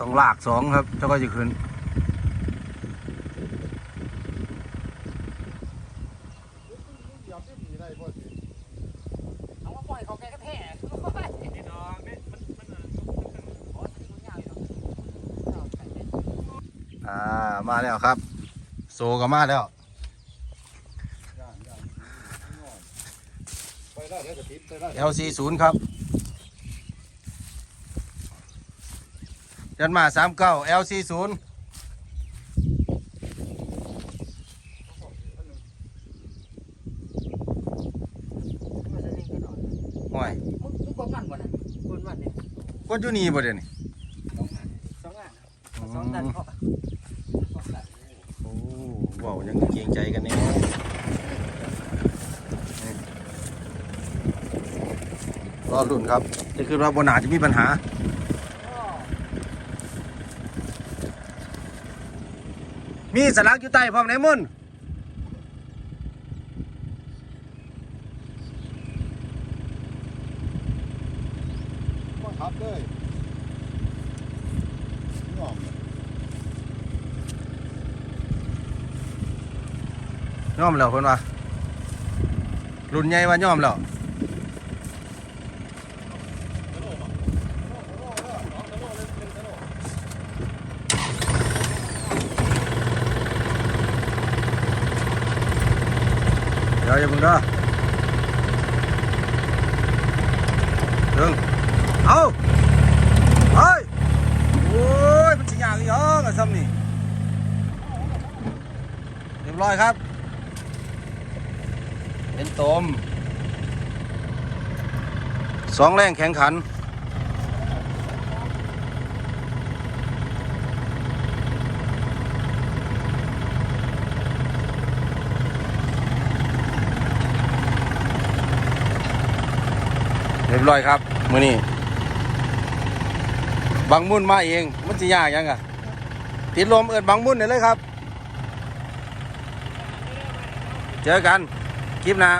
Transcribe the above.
ต้องลากสองครับเจ้าก็จะขึ้นเอาว่าปล่อยเขาแกก็แท้นี่น้องนี่มันมันอ่ามาแล้วครับ โซก็มาแล้วไปได้ได้กระ ติบไปได้ LC 0ครับยันมา39 LC 0ห่วยมึงมึงกดมันก่อนนะกดมันเนี่ยกดอยู่นี่บ่เดี๋ยวนี้สองอันสองอันสองตันเข้าไปสองตันโอ้เว้ายังเกรงใจกันแน่รอรุ่นครับจะคือว่าบนหนาจะมีปัญหา มีสลักอยู่ใต้พร้อมไหนมุ่นก็ทับเลยงอมย่อมแล้วคนว่ารุ่นใหญ่ว่าย่อมแล้ว ยวอย่าเพิ่งเด้อถึงเอาเฮ้ยโอ้ยมันสิยากอีหยังอะซ้ำนี่เรียบร้อยครับ เป็นตมสองแรงแข่งขัน เรียบร้อยครับมือนี้บังมุ่นมาเองมันจะยากยังอะติดลมเอิดบังมุ่นเนี่ยเลยครับ เจอกันคลิปหนะ